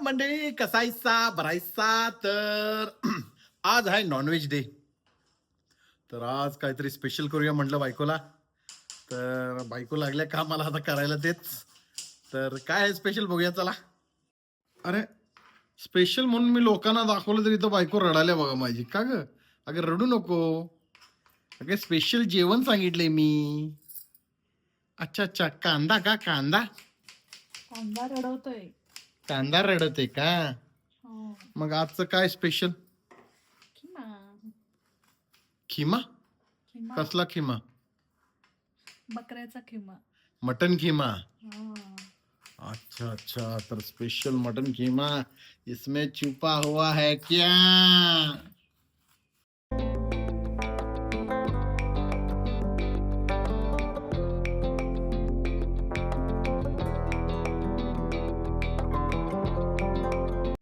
मंडळी कसायचा भरायचा तर आज आहे नॉनव्हेज डे तर आज काहीतरी स्पेशल करूया म्हटलं बायकोला. तर बायको लागल्या का मला आता करायला तेच? तर काय आहे स्पेशल बघूया चला. अरे स्पेशल म्हणून मी लोकांना दाखवलं तरी तो बायको रडायला बघा माझी. का ग? अगं रडू नको. अगं स्पेशल जेवण सांगितले मी. अच्छा अच्छा. कांदा का? कांदा? कांदा रडवतोय. कांदा रडत आहे का? हो. मग आजचं काय स्पेशल किमा खिमा? किमा कसला खिमा? बकऱ्याचा किमा मटन खिमा. हा. अच्छा अच्छा. तर स्पेशल मटन खीमा. इसमें छुपा हुआ है क्या?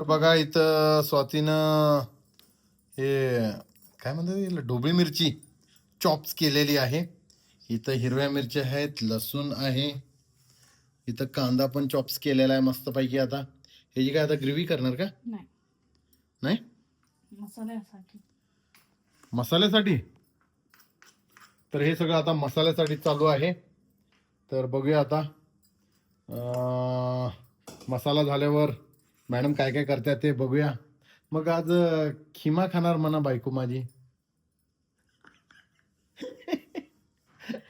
बघा इथं स्वातीनं हे काय म्हणतात? ढोबळी मिरची चॉप्स केलेली आहे. इथं हिरव्या मिरच्या आहेत लसूण आहे. इथं कांदा पण चॉप्स केलेला आहे मस्तपैकी आता. ह्याची काय आता ग्रेव्ही करणार का? नाही. नाही? मसाल्यासाठी. मसाल्यासाठी? तर हे सगळं आता मसाल्यासाठी चालू आहे. तर बघूया आता. मसाला झाल्यावर मॅडम काय काय करतात ते बघूया. मग आज खिमा खाणार म्हणा बायको माझी.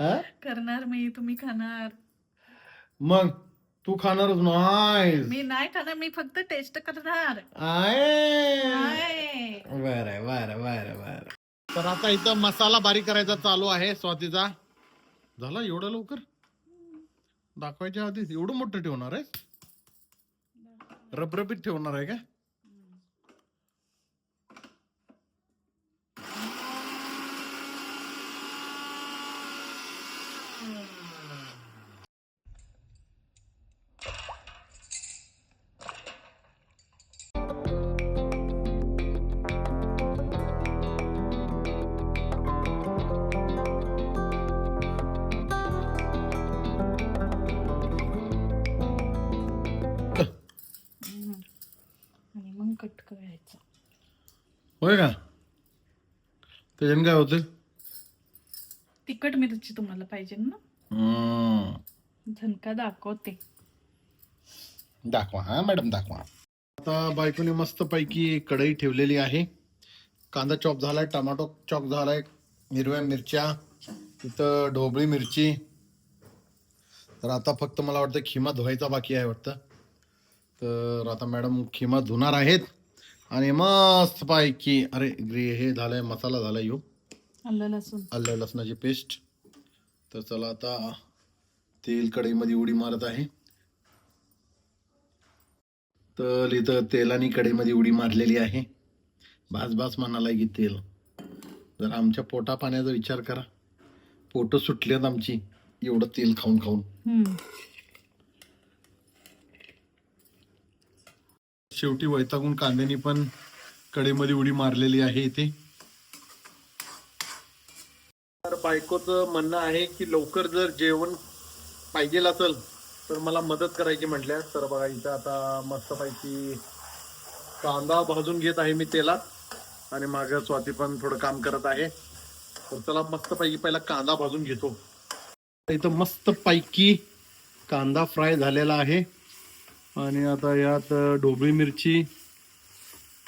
हा? करणार मी तुम्ही खाणार. मग तू खाणारच नाही मी नाही खाणार मी फक्त टेस्ट करणार. आय. बर बर बर बर. तर आता इथं मसाला बारीक करायचा चालू आहे स्वातीचा. झाला एवढं लवकर? दाखवायच्या आधी एवढं मोठं ठेवणार आहे रबरबीत ठेवणार आहे का हम्म. करायचं. होय का? त्याच्याने काय होतं? तिखट मिरची तुम्हाला पाहिजे ना? हम्म. झणका दाखवते. दाखवा हा मॅडम दाखवा. आता बायकोने मस्त पैकी कढई ठेवलेली आहे. कांदा चॉप झालाय टमाटो चॉप झालाय हिरव्या मिरच्या इथं ढोबळी मिरची. तर आता फक्त मला वाटतं खिमा धुवायचा बाकी आहे वाटतं. तर आता मॅडम खिमा धुणार आहेत. आणि मस्त पैकी अरे ग्रे हे झालंय मसाला झालाय यो. आलं लसूण. आलं लसणाची पेस्ट. तर चला आता तेल कढईमध्ये उडी मारत आहे. तर इथं तेलाने कढईमध्ये उडी मारलेली आहे. बास बास म्हणाला की तेल. जर आमच्या पोटा पाण्याचा विचार करा. पोट सुटल्यात आमची. एवढं तेल खाऊन खाऊन. शेवटी वैतागून कांद्यानी पण कडेमध्ये उडी मारलेली आहे इथे. तर बायकोचं म्हणणं आहे की लवकर जर जेवण पाहिजे असेल तर मला मदत करायची म्हटल्या तर बघा इथं आता मस्तपैकी कांदा भाजून घेत आहे मी तेलात आणि मागं स्वाती पण थोडं काम करत आहे. तर चला मस्तपैकी पहिला कांदा भाजून घेतो. इथं मस्त पैकी कांदा फ्राय झालेला आहे. आणि आता यात ढोबळी मिरची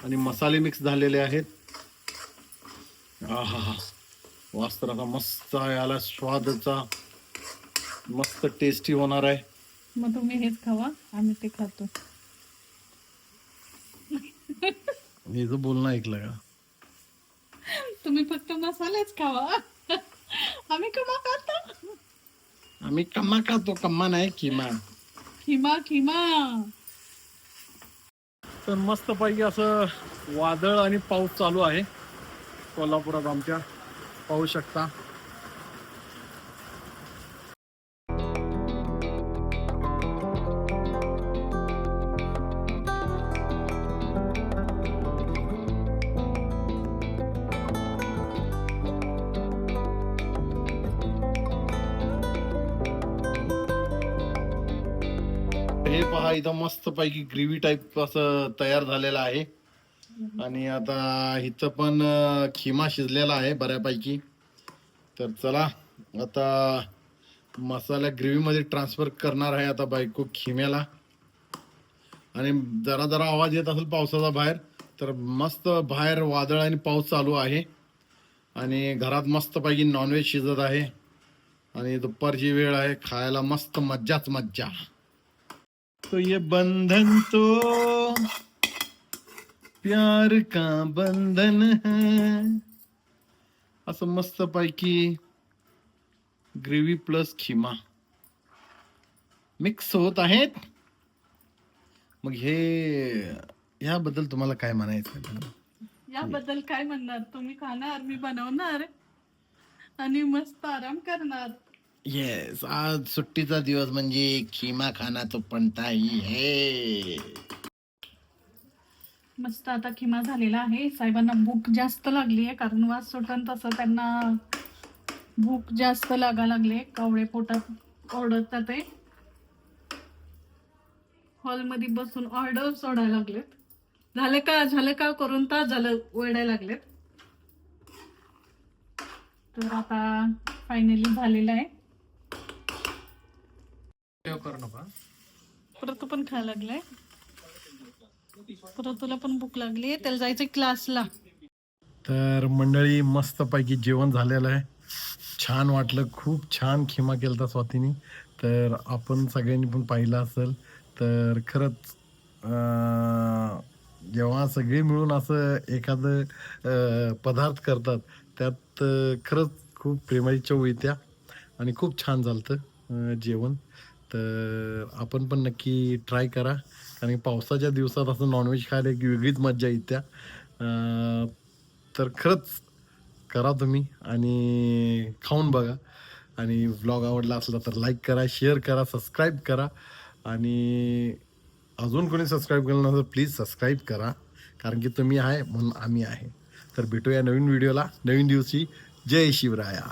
आणि मसाले मिक्स झालेले आहेत. आहा वास तर आता मस्त आहे. आला स्वादचा मस्त टेस्टी होणार आहे. मग तुम्ही हेच खावा. आम्ही ते खातो. हे जो बोलणं ऐकलं का? तुम्ही फक्त मसालेच खावा. आम्ही कमा खातो. आम्ही कम्मा खातो. कम्मा नाही किमा. खिमा खिमा. तर मस्त पैकी असं वादळ आणि पाऊस चालू आहे. कोल्हापुरात आमच्या पाहू शकता. हा इथं मस्त पैकी ग्रेव्ही टाईप असं तयार झालेलं आहे. आणि आता हिचं पण खिमा शिजलेला आहे बऱ्यापैकी. तर चला आता मसाला ग्रेव्हीमध्ये ट्रान्सफर करणार आहे आता बायको खिम्याला. आणि जरा जरा आवाज येत असेल पावसाचा बाहेर तर मस्त बाहेर वादळ आणि पाऊस चालू आहे. आणि घरात मस्तपैकी नॉनव्हेज शिजत आहे. आणि दुपारची वेळ आहे खायला मस्त मज्जाच मज्जा. तो ये बंधन तो प्यार का बंधन है। असं मस्त पैकी ग्रेव्ही प्लस खिमा मिक्स होत आहेत. मग हे याबद्दल तुम्हाला काय म्हणायचं याबद्दल काय म्हणणार? तुम्ही खाणार मी बनवणार. आणि मस्त आराम करणार. येस आज सुट्टीचा दिवस म्हणजे खिमा खाना तो पणता ही. हे मस्त आता खिमा झालेला आहे. साहेबांना भूक जास्त लागली आहे कारण वास सुटन तसं त्यांना भूक जास्त लागा लागले. कवळे पोटात ओरडतात ते. हॉलमध्ये बसून ऑर्डर सोडायला लागलेत. झालं का झालं का करून तास झालं ओरडायला लागलेत. तर आता फायनली झालेलं आहे. परत तू पण खायला लागलाय? परत तुला पण भूक लागली त्याला जायचं क्लासला. तर मंडळी मस्त पैकी जेवण झालेलं आहे. छान वाटलं खूप छान खिमा केलता स्वातीने. तर आपण सगळ्यांनी पण पाहिलं असेल तर खरंच अं, जेव्हा सगळे मिळून असं एखादं पदार्थ करतात त्यात खरंच खूप प्रेमाची चव येत्या. आणि खूप छान झालं जेवण. तर आपण पण नक्की ट्राय करा. कारण की पावसाच्या दिवसात असं नॉनव्हेज खायला एक वेगळीच मज्जा येत्या. तर खरंच करा तुम्ही आणि खाऊन बघा. आणि व्लॉग आवडला असला तर लाईक करा शेअर करा सबस्क्राईब करा. आणि अजून कोणी सबस्क्राईब केलं नसेल प्लीज सबस्क्राईब करा. कारण की तुम्ही आहे म्हणून आम्ही आहे. तर भेटूया नवीन व्हिडिओला नवीन दिवशी. जय शिवराया.